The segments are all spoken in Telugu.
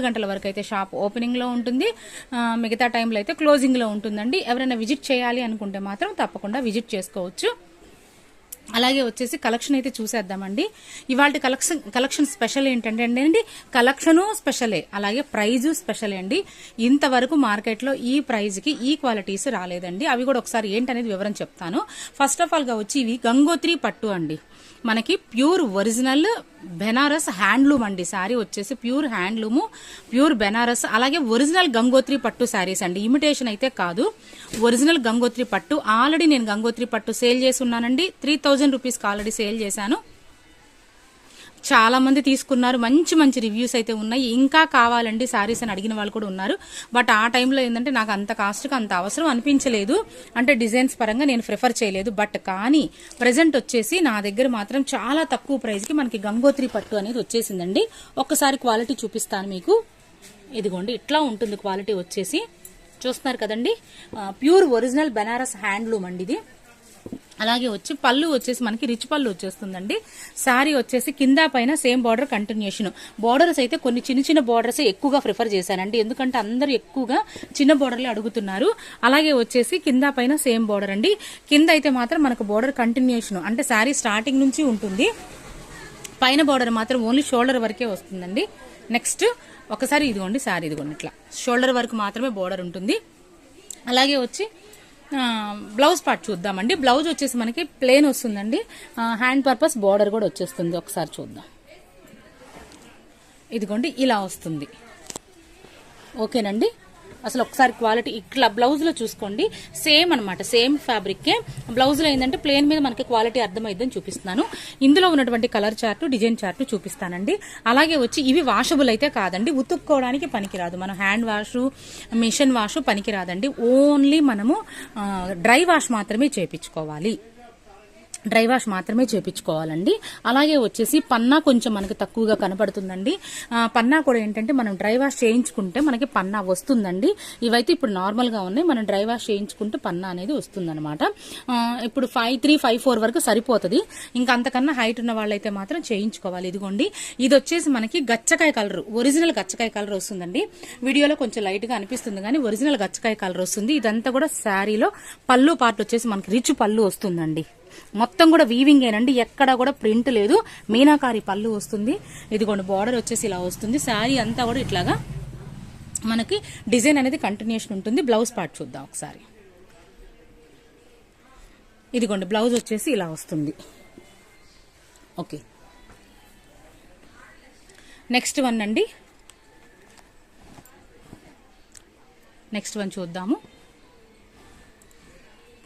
గంటల వరకు అయితే షాప్ ఓపెనింగ్లో ఉంటుంది. మిగతా టైంలో అయితే క్లోజింగ్లో ఉంటుందండి. ఎవరైనా విజిట్ చేయాలి అనుకుంటే మాత్రం తప్పకుండా విజిట్ చేసుకోవచ్చు. అలాగే వచ్చేసి కలెక్షన్ అయితే చూసేద్దామండి. ఇవాళ కలెక్షన్ కలెక్షన్ స్పెషల్ ఏంటంటే అండి కలెక్షను స్పెషలే అలాగే ప్రైజు స్పెషలే అండి. ఇంతవరకు మార్కెట్లో ఈ ప్రైజ్కి ఈ క్వాలిటీస్ రాలేదండి. అవి కూడా ఒకసారి ఏంటనేది వివరం చెప్తాను. ఫస్ట్ ఆఫ్ ఆల్గా వచ్చి ఇవి గంగోత్రి పట్టు అండి. మనకి ప్యూర్ ఒరిజినల్ బెనారస్ హ్యాండ్లూమ్ అండి. శారీ వచ్చేసి ప్యూర్ హ్యాండ్లూము ప్యూర్ బెనారస్ అలాగే ఒరిజినల్ గంగోత్రి పట్టు శారీస్ అండి. ఇమిటేషన్ అయితే కాదు. ఒరిజినల్ గంగోత్రి పట్టు. ఆల్రెడీ నేను గంగోత్రి పట్టు సేల్ చేసి ఉన్నానండి. త్రీ థౌజండ్ రూపీస్కి ఆల్రెడీ సేల్ చేశాను. చాలామంది తీసుకున్నారు. మంచి మంచి రివ్యూస్ అయితే ఉన్నాయి. ఇంకా కావాలండి సారీస్ అని అడిగిన వాళ్ళు కూడా ఉన్నారు. బట్ ఆ టైంలో ఏంటంటే నాకు అంత కాస్ట్కి అంత అవసరం అనిపించలేదు. అంటే డిజైన్స్ పరంగా నేను ప్రిఫర్ చేయలేదు. బట్ కానీ ప్రజెంట్ వచ్చేసి నా దగ్గర మాత్రం చాలా తక్కువ ప్రైస్కి మనకి గంగోత్రి పట్టు అనేది వచ్చేసిందండి. ఒక్కసారి క్వాలిటీ చూపిస్తాను మీకు. ఇదిగోండి ఇట్లా ఉంటుంది క్వాలిటీ వచ్చేసి. చూస్తున్నారు కదండి? ప్యూర్ ఒరిజినల్ బెనారస్ హ్యాండ్లూమ్ అండి ఇది. అలాగే వచ్చి పళ్ళు వచ్చేసి మనకి రిచ్ పళ్ళు వచ్చేస్తుందండి. శారీ వచ్చేసి కింద పైన సేమ్ బార్డర్ కంటిన్యూషన్. బార్డర్స్ అయితే కొన్ని చిన్న చిన్న బార్డర్స్ ఎక్కువగా ప్రిఫర్ చేశానండి. ఎందుకంటే అందరూ ఎక్కువగా చిన్న బార్డర్లే అడుగుతున్నారు. అలాగే వచ్చేసి కింద పైన సేమ్ బార్డర్ అండి. కింద అయితే మాత్రం మనకు బార్డర్ కంటిన్యూషన్ అంటే శారీ స్టార్టింగ్ నుంచి ఉంటుంది. పైన బార్డర్ మాత్రం ఓన్లీ షోల్డర్ వరకే వస్తుందండి. నెక్స్ట్ ఒకసారి ఇదిగోండి శారీ ఇదిగోండి ఇట్లా. షోల్డర్ వరకు మాత్రమే బార్డర్ ఉంటుంది. అలాగే వచ్చి బ్లౌజ్ పార్ట్ చూద్దామండి. బ్లౌజ్ వచ్చేసి మనకి ప్లేన్ వస్తుందండి. హ్యాండ్ పర్పస్ బార్డర్ కూడా వచ్చేస్తుంది. ఒకసారి చూద్దాం. ఇదిగోండి ఇలా వస్తుంది. ఓకేనండి? అసలు ఒకసారి క్వాలిటీ ఇట్లా బ్లౌజ్లో చూసుకోండి. సేమ్ అనమాట సేమ్ ఫ్యాబ్రిక్కే బ్లౌజ్లో ఏంటంటే ప్లేన్ మీద మనకి క్వాలిటీ అర్థమైందని చూపిస్తున్నాను. ఇందులో ఉన్నటువంటి కలర్ చార్ట్ డిజైన్ చార్ట్ చూపిస్తానండి. అలాగే వచ్చి ఇవి వాషబుల్ అయితే కాదండి. ఉతుక్కోవడానికి పనికిరాదు. మనం హ్యాండ్ వాష్ మిషన్ వాష్ పనికిరాదండి. ఓన్లీ మనము డ్రై వాష్ మాత్రమే చేపించుకోవాలి. డ్రై వాష్ మాత్రమే చేపించుకోవాలండి. అలాగే వచ్చేసి పన్నా కొంచెం మనకి తక్కువగా కనపడుతుందండి పన్నా కూడా ఏంటంటే మనం డ్రై వాష్ చేయించుకుంటే మనకి పన్నా వస్తుందండి. ఇవైతే ఇప్పుడు నార్మల్గా ఉన్నాయి. మనం డ్రై వాష్ చేయించుకుంటే పన్నా అనేది వస్తుందనమాట ఇప్పుడు ఫైవ్ త్రీ ఫైవ్ ఫోర్ వరకు సరిపోతుంది. ఇంకా అంతకన్నా హైట్ ఉన్న వాళ్ళైతే మాత్రం చేయించుకోవాలి. ఇదిగోండి. ఇది వచ్చేసి మనకి గచ్చకాయ కలర్. ఒరిజినల్ గచ్చకాయ కలర్ వస్తుందండి. వీడియోలో కొంచెం లైట్గా అనిపిస్తుంది కానీ ఒరిజినల్ గచ్చకాయ కలర్ వస్తుంది. ఇదంతా కూడా శారీలో పళ్ళు పార్ట్ వచ్చేసి మనకి రిచ్ పళ్ళు వస్తుందండి. మొత్తం కూడా వీవింగ్ ఏనండి ఎక్కడ కూడా ప్రింట్ లేదు. మీనాకారి పళ్ళు వస్తుంది. ఇదిగోండి బార్డర్ వచ్చేసి ఇలా వస్తుంది. శారీ అంతా కూడా ఇట్లాగా మనకి డిజైన్ అనేది కంటిన్యూషన్ ఉంటుంది. బ్లౌజ్ పార్ట్ చూద్దాం ఒకసారి. ఇదిగోండి బ్లౌజ్ వచ్చేసి ఇలా వస్తుంది. ఓకే. నెక్స్ట్ వన్ అండి నెక్స్ట్ వన్ చూద్దాము.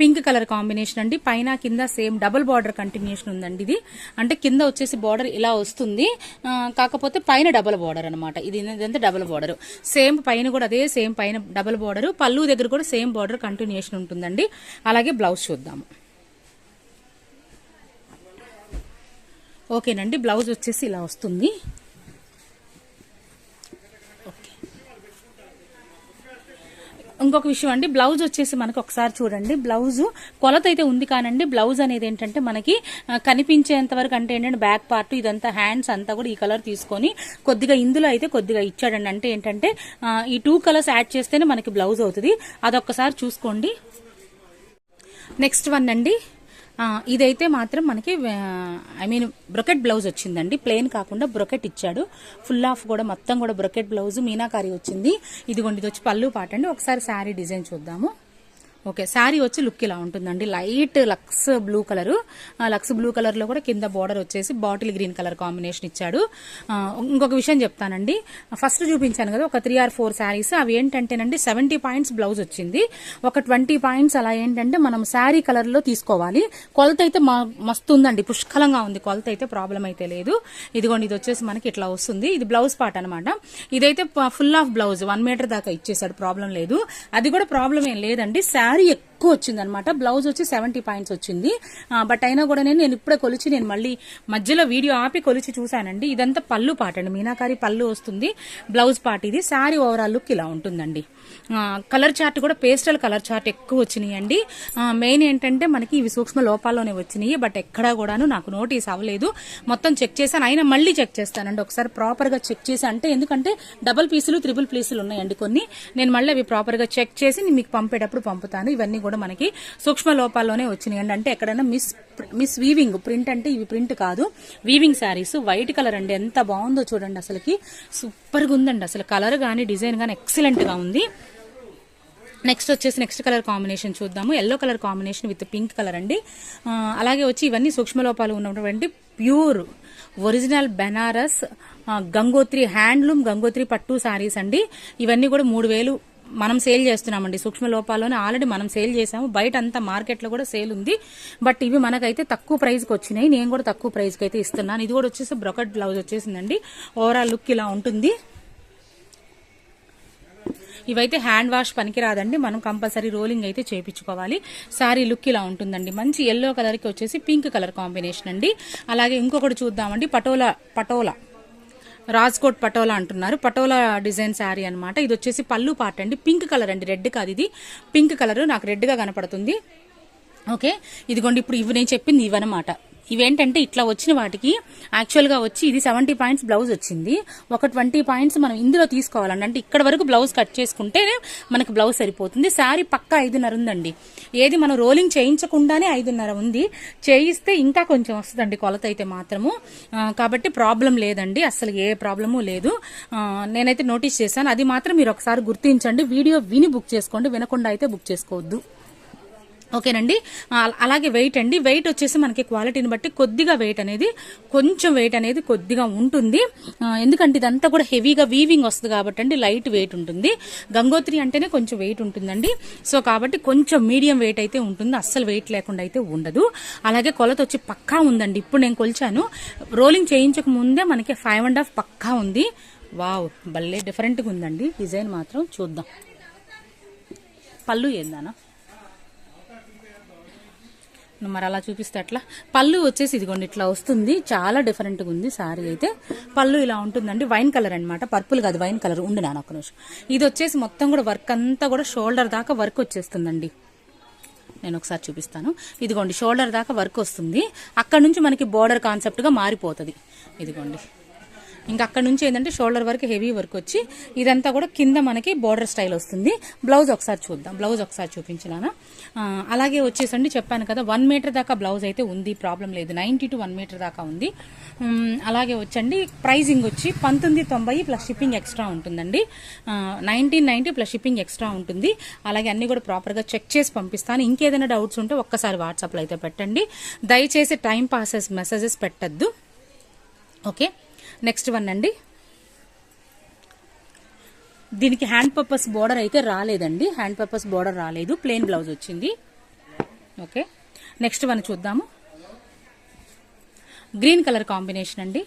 పింక్ కలర్ కాంబినేషన్ అండి. పైన కింద సేమ్ డబుల్ బార్డర్ కంటిన్యూషన్ ఉందండి ఇది. అంటే కింద వచ్చేసి బార్డర్ ఇలా వస్తుంది. కాకపోతే పైన డబుల్ బార్డర్ అనమాట ఇది ఇదంతా డబుల్ బార్డర్. సేమ్ పైన కూడా అదే సేమ్ పైన డబుల్ బార్డర్. పళ్ళు దగ్గర కూడా సేమ్ బార్డర్ కంటిన్యూషన్ ఉంటుందండి. అలాగే బ్లౌజ్ చూద్దాము. ఓకేనండి. బ్లౌజ్ వచ్చేసి ఇలా వస్తుంది. ఇంకొక విషయం అండి బ్లౌజ్ వచ్చేసి మనకు ఒకసారి చూడండి. బ్లౌజ్ కొలత అయితే ఉంది కానండి బ్లౌజ్ అనేది ఏంటంటే మనకి కనిపించేంత వరకు అంటే ఏంటంటే బ్యాక్ పార్ట్ ఇదంతా హ్యాండ్స్ అంతా కూడా ఈ కలర్ తీసుకొని కొద్దిగా ఇందులో అయితే కొద్దిగా ఇచ్చాడండి. అంటే ఏంటంటే ఈ టూ కలర్స్ యాడ్ చేస్తేనే మనకి బ్లౌజ్ అవుతుంది. అదొక్కసారి చూసుకోండి. నెక్స్ట్ వన్ అండి. ఇదైతే మాత్రం మనకి ఐ మీన్ బ్రొకెట్ బ్లౌజ్ వచ్చిందండి. ప్లెయిన్ కాకుండా బ్రొకెట్ ఇచ్చాడు. ఫుల్ ఆఫ్ కూడా మొత్తం కూడా బ్రొకెట్ బ్లౌజ్ మీనాకారి వచ్చింది. ఇదిగోండి ఇది వచ్చి పళ్ళు పాటండి. ఒకసారి శారీ డిజైన్ చూద్దాము. ఓకే శారీ వచ్చి లుక్ ఇలా ఉంటుందండి. Light lux blue colour. Lux blue కలర్లో కూడా కింద బార్డర్ వచ్చేసి బాటిల్ గ్రీన్ కలర్ కాంబినేషన్ ఇచ్చాడు. ఇంకొక విషయం చెప్తానండి. ఫస్ట్ చూపించాను కదా ఒక త్రీ ఆర్ ఫోర్ శారీస్. అవి ఏంటంటేనండి సెవెంటీ పాయింట్స్ బ్లౌజ్ వచ్చింది. ఒక ట్వంటీ పాయింట్స్ అలా ఏంటంటే మనం శారీ కలర్లో తీసుకోవాలి. కొలత అయితే మ- మస్తు ఉందండి. పుష్కలంగా ఉంది. కొలత అయితే ప్రాబ్లం అయితే లేదు. ఇదిగోండి ఇది వచ్చేసి మనకి ఇట్లా వస్తుంది. ఇది బ్లౌజ్ పార్ట్ అనమాట ఇదైతే full of blouse one metre దాకా ఇచ్చేసాడు. ప్రాబ్లం లేదు. అది కూడా ప్రాబ్లం ఏం లేదండి. శారీ ఎక్కువ వచ్చిందనమాట బ్లౌజ్ వచ్చి సెవెంటీ పాయింట్స్ వచ్చింది. బట్ అయినా కూడా నేను నేను ఇప్పుడే కొలిచి నేను మళ్ళీ మధ్యలో వీడియో ఆపి కొలిచి చూశానండి. ఇదంతా పళ్ళు పాట అండి మీనాకారి పళ్ళు వస్తుంది. బ్లౌజ్ పాట ఇది. శారీ ఓవరాల్ లుక్ ఇలా ఉంటుందండి. కలర్ చార్ట్ కూడా పేస్టల్ కలర్ చార్ట్ ఎక్కువ వచ్చినాయండి. అండి మెయిన్ ఏంటంటే మనకి ఇవి సూక్ష్మ లోపాల్లోనే వచ్చినాయి. బట్ ఎక్కడా కూడాను నాకు నోటీస్ అవ్వలేదు. మొత్తం చెక్ చేశాను. అయినా మళ్ళీ చెక్ చేస్తానండి. ఒకసారి ప్రాపర్గా చెక్ చేసి అంటే ఎందుకంటే డబుల్ పీసులు త్రిబుల్ పీసులు ఉన్నాయండి కొన్ని. నేను మళ్ళీ అవి ప్రాపర్గా చెక్ చేసి నేను మీకు పంపేటప్పుడు పంపుతాను. ఇవన్నీ కూడా మనకి సూక్ష్మ లోపాల్లోనే వచ్చినాయండి. అంటే ఎక్కడైనా మిస్ మిస్ వీవింగ్ ప్రింట్ అంటే ఇవి ప్రింట్ కాదు. వీవింగ్ శారీస్ వైట్ కలర్ అండి. ఎంత బాగుందో చూడండి అసలుకి. సూపర్గా ఉందండి. అసలు కలర్ కానీ డిజైన్ కానీ ఎక్సలెంట్గా ఉంది. నెక్స్ట్ వచ్చేసి నెక్స్ట్ కలర్ కాంబినేషన్ చూద్దాము. Yellow colour combination with pink colour అండి. అలాగే వచ్చి ఇవన్నీ సూక్ష్మ లోపాలు ఉన్నటువంటి pure original Banaras Gangotri handloom Gangotri పట్టు సారీస్ అండి. ఇవన్నీ కూడా మూడు వేలు మనం సేల్ చేస్తున్నామండి. సూక్ష్మ లోపాల్లోనే ఆల్రెడీ మనం సేల్ చేసాము బయట అంతా మార్కెట్లో కూడా సేల్ ఉంది. బట్ ఇవి మనకైతే తక్కువ ప్రైస్కి వచ్చినాయి. నేను కూడా తక్కువ ప్రైస్కి అయితే ఇస్తున్నాను. ఇది కూడా వచ్చేసి బ్రొకట్ బ్లౌజ్ వచ్చేసిందండి. ఓవరాల్ లుక్ ఇలా ఉంటుంది. ఇవైతే హ్యాండ్ వాష్ పనికిరాదండి. మనం కంపల్సరీ రోలింగ్ అయితే చేపించుకోవాలి సారీ లుక్ ఇలా ఉంటుందండి. మంచి ఎల్లో కలర్కి వచ్చేసి పింక్ కలర్ కాంబినేషన్ అండి. అలాగే ఇంకొకటి చూద్దామండి. పటోలా పటోలా. రాజ్కోట్ పటోలా అంటున్నారు. పటోలా డిజైన్ శారీ అన్నమాట. ఇది వచ్చేసి పళ్ళు పాట అండి. పింక్ కలర్ అండి. రెడ్ కాదు ఇది. Pink colour. నాకు రెడ్గా కనపడుతుంది. ఓకే. ఇదిగోండి ఇప్పుడు ఇవి నేను చెప్పింది ఇవన్నమాట. ఇవేంటంటే ఇట్లా వచ్చిన వాటికి యాక్చువల్గా వచ్చి ఇది సెవెంటీ పాయింట్స్ బ్లౌజ్ వచ్చింది. ఒక ట్వంటీ పాయింట్స్ మనం ఇందులో తీసుకోవాలండి. అంటే ఇక్కడ వరకు బ్లౌజ్ కట్ చేసుకుంటే మనకు బ్లౌజ్ సరిపోతుంది. శారీ పక్క ఐదున్నర ఉందండి. ఏది మనం రోలింగ్ చేయించకుండానే ఐదున్నర ఉంది. చేయిస్తే ఇంకా కొంచెం వస్తుందండి కొలత అయితే మాత్రము. కాబట్టి ప్రాబ్లం లేదండి. అసలు ఏ ప్రాబ్లము లేదు. నేనైతే నోటీస్ చేశాను. అది మాత్రం మీరు ఒకసారి గుర్తించండి. వీడియో విని బుక్ చేసుకోండి. వినకుండా అయితే బుక్ చేసుకోవద్దు. ఓకేనండి? అలాగే వెయిట్ అండి. వెయిట్ వచ్చేసి మనకి క్వాలిటీని బట్టి కొద్దిగా వెయిట్ అనేది కొంచెం వెయిట్ అనేది కొద్దిగా ఉంటుంది. ఎందుకంటే ఇదంతా కూడా హెవీగా వీవింగ్ వస్తుంది కాబట్టి అండి లైట్ వెయిట్ ఉంటుంది. గంగోత్రి అంటేనే కొంచెం వెయిట్ ఉంటుందండి. సో కాబట్టి కొంచెం మీడియం వెయిట్ అయితే ఉంటుంది. అస్సలు వెయిట్ లేకుండా అయితే ఉండదు. అలాగే కొలత వచ్చి పక్కా ఉందండి. ఇప్పుడు నేను కొలిచాను. రోలింగ్ చేయించక ముందే మనకి ఫైవ్ అండ్ హాఫ్ పక్కా ఉంది. వావ్ భలే డిఫరెంట్గా ఉందండి. డిజైన్ మాత్రం చూద్దాం. పళ్ళు ఏందానా మరి అలా చూపిస్తే అట్లా పళ్ళు వచ్చేసి ఇదిగోండి ఇట్లా వస్తుంది. చాలా డిఫరెంట్గా ఉంది సారీ అయితే. పళ్ళు ఇలా ఉంటుందండి. వైన్ కలర్ అనమాట పర్పుల్ కాదు వైన్ కలర్ ఉండి నాన్న ఒక్క నిమిషం. ఇది వచ్చేసి మొత్తం కూడా వర్క్ అంతా కూడా షోల్డర్ దాకా వర్క్ వచ్చేస్తుందండి. నేను ఒకసారి చూపిస్తాను. ఇదిగోండి షోల్డర్ దాకా వర్క్ వస్తుంది. అక్కడ నుంచి మనకి బోర్డర్ కాన్సెప్ట్గా మారిపోతుంది. ఇదిగోండి. ఇంకా అక్కడ నుంచి ఏంటంటే షోల్డర్ వరకు హెవీ వర్క్ వచ్చి ఇదంతా కూడా కింద మనకి బోర్డర్ స్టైల్ వస్తుంది. బ్లౌజ్ ఒకసారి చూద్దాం. బ్లౌజ్ ఒకసారి చూపించినానా అలాగే వచ్చేసండి చెప్పాను కదా వన్ మీటర్ దాకా బ్లౌజ్ అయితే ఉంది ప్రాబ్లం లేదు. నైన్టీ టు వన్ మీటర్ దాకా ఉంది. అలాగే వచ్చండి ప్రైజింగ్ వచ్చి పంతొమ్మిది తొంభై ప్లస్ షిప్పింగ్ ఎక్స్ట్రా ఉంటుందండి. Nineteen ninety plus shipping extra ఉంటుంది. అలాగే అన్ని కూడా ప్రాపర్గా చెక్ చేసి పంపిస్తాను. ఇంకేదైనా డౌట్స్ ఉంటే ఒక్కసారి వాట్సాప్లో అయితే పెట్టండి. దయచేసి టైం పాసెస్ మెసేజెస్ పెట్టద్దు. ఓకే? నెక్స్ట్ వన్ అండి. దీనికి హ్యాండ్ పర్పస్ బోర్డర్ అయితే రాలేదండి. హ్యాండ్ పర్పస్ బోర్డర్ రాలేదు. ప్లెయిన్ బ్లౌజ్ వచ్చింది. ఓకే. నెక్స్ట్ వన్ చూద్దాము. గ్రీన్ కలర్ కాంబినేషన్ అండి.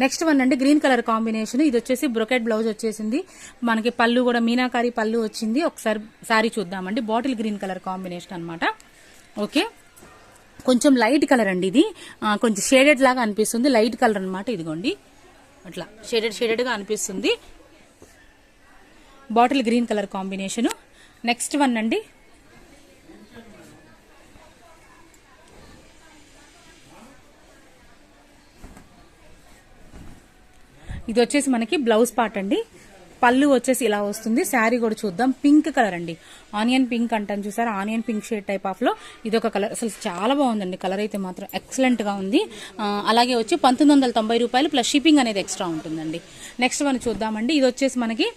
నెక్స్ట్ వన్ అండి గ్రీన్ కలర్ కాంబినేషన్. ఇది వచ్చేసి బ్రొకెట్ బ్లౌజ్ వచ్చేసింది. మనకి పళ్ళు కూడా మీనాకారి పళ్ళు వచ్చింది. ఒకసారి సారీ చూద్దామండి. బాటిల్ గ్రీన్ కలర్ కాంబినేషన్ అనమాట ఓకే. కొంచెం లైట్ కలర్ అండి ఇది. కొంచెం షేడెడ్ లాగా అనిపిస్తుంది. లైట్ కలర్ అనమాట ఇదిగోండి. అట్లా షేడెడ్ షేడెడ్గా అనిపిస్తుంది. Bottle green colour combination next one అండి. ఇది వచ్చేసి మనకి బ్లౌజ్ పార్ట్ అండి. పళ్ళు వచ్చేసి ఇలా వస్తుంది. శారీ కూడా చూద్దాం. పింక్ కలర్ అండి. ఆనియన్ పింక్ అంటాను చూసారు? ఆనియన్ పింక్ షేడ్ టైప్ ఆఫ్లో ఇది ఒక కలర్. అసలు చాలా బాగుందండి. కలర్ అయితే మాత్రం ఎక్సలెంట్గా ఉంది. అలాగే వచ్చి పంతొమ్మిది వందల తొంభై రూపాయలు ప్లస్ షిప్పింగ్ అనేది ఎక్స్ట్రా ఉంటుందండి. నెక్స్ట్ మనం చూద్దామండి. ఇది వచ్చేసి మనకి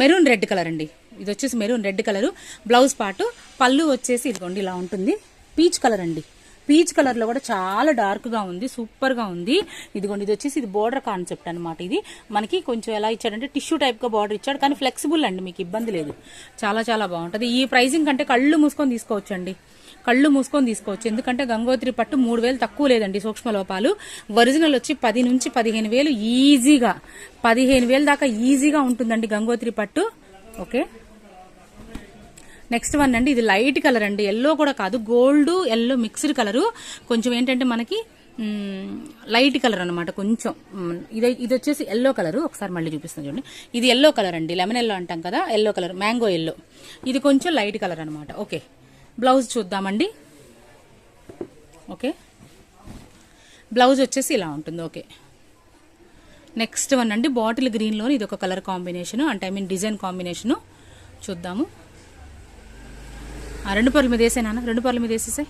మెరూన్ రెడ్ కలర్ అండి. ఇది వచ్చేసి మెరూన్ రెడ్ కలర్. బ్లౌజ్ పాటు పళ్ళు వచ్చేసి ఇదిగోండి ఇలా ఉంటుంది. పీచ్ కలర్ అండి. పీచ్ కలర్లో కూడా చాలా డార్క్గా ఉంది సూపర్గా ఉంది. ఇదిగోండి ఇది వచ్చేసి ఇది బోర్డర్ కాన్సెప్ట్ అనమాట ఇది. మనకి కొంచెం ఎలా ఇచ్చాడంటే టిష్యూ టైప్గా బార్డర్ ఇచ్చాడు కానీ ఫ్లెక్సిబుల్ అండి మీకు ఇబ్బంది లేదు. చాలా చాలా బాగుంటుంది. ఈ ప్రైజింగ్ కంటే కళ్ళు మూసుకొని తీసుకోవచ్చు అండి కళ్ళు మూసుకొని తీసుకోవచ్చు. ఎందుకంటే గంగోత్రి పట్టు మూడు వేలు తక్కువ లేదండి సూక్ష్మ లోపాలు. ఒరిజినల్ వచ్చి పది నుంచి పదిహేను వేలు ఈజీగా పదిహేను వేలు దాకా ఈజీగా ఉంటుందండి గంగోత్రి పట్టు. ఓకే? నెక్స్ట్ వన్ అండి ఇది లైట్ కలర్ అండి. ఎల్లో కూడా కాదు గోల్డ్ ఎల్లో మిక్స్డ్ కలరు. కొంచెం ఏంటంటే మనకి లైట్ కలర్ అనమాట కొంచెం. ఇది ఇది వచ్చేసి ఎల్లో కలర్. ఒకసారి మళ్ళీ చూపిస్తాను చూడండి. ఇది ఎల్లో కలర్ అండి లెమన్ ఎల్లో అంటాం కదా ఎల్లో కలర్ మ్యాంగో ఎల్లో. ఇది కొంచెం లైట్ కలర్ అనమాట ఓకే. బ్లౌజ్ చూద్దామండి. ఓకే. బ్లౌజ్ వచ్చేసి ఇలా ఉంటుంది. ఓకే. నెక్స్ట్ వన్ అండి బాటిల్ గ్రీన్లో ఇది ఒక కలర్ కాంబినేషన్ అంటే ఐ మీన్ డిజైన్ కాంబినేషను చూద్దాము. రెండు పర్ల మీద వేసేనా రెండు పర్ల మీద వేసేసాయి.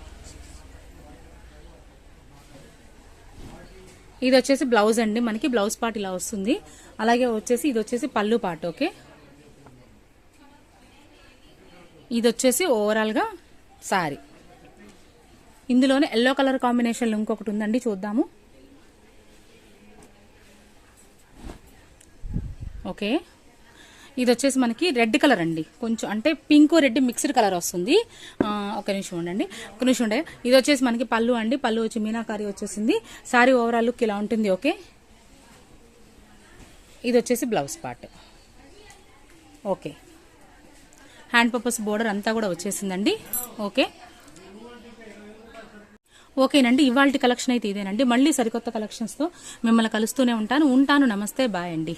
ఇది వచ్చేసి బ్లౌజ్ అండి మనకి బ్లౌజ్ పార్ట్ ఇలా వస్తుంది. అలాగే వచ్చేసి ఇది వచ్చేసి పళ్ళు పార్ట్ ఓకే? ఇది వచ్చేసి ఓవరాల్గా సారీ. ఇందులోనే ఎల్లో కలర్ కాంబినేషన్లో ఇంకొకటి ఉందండి చూద్దాము. ఓకే? ఇది వచ్చేసి మనకి రెడ్ కలర్ అండి. కొంచెం అంటే పింక్ రెడ్ మిక్స్డ్ కలర్ వస్తుంది. ఒక నిమిషం ఉండండి. ఒక నిమిషం ఉండే ఇది వచ్చేసి మనకి పళ్ళు అండి. పళ్ళు వచ్చి మీనాకారి వచ్చేసింది. సారీ ఓవరాల్ లుక్ ఇలా ఉంటుంది ఓకే? ఇది వచ్చేసి blouse part. Okay. Hand purpose border అంతా కూడా వచ్చేసిందండి ఓకే? ఓకేనండి. ఇవాళ కలెక్షన్ అయితే ఇదేనండి. మళ్ళీ సరికొత్త కలెక్షన్స్తో మిమ్మల్ని కలుస్తూనే ఉంటాను. ఉంటాను. నమస్తే. బాయ్ అండి.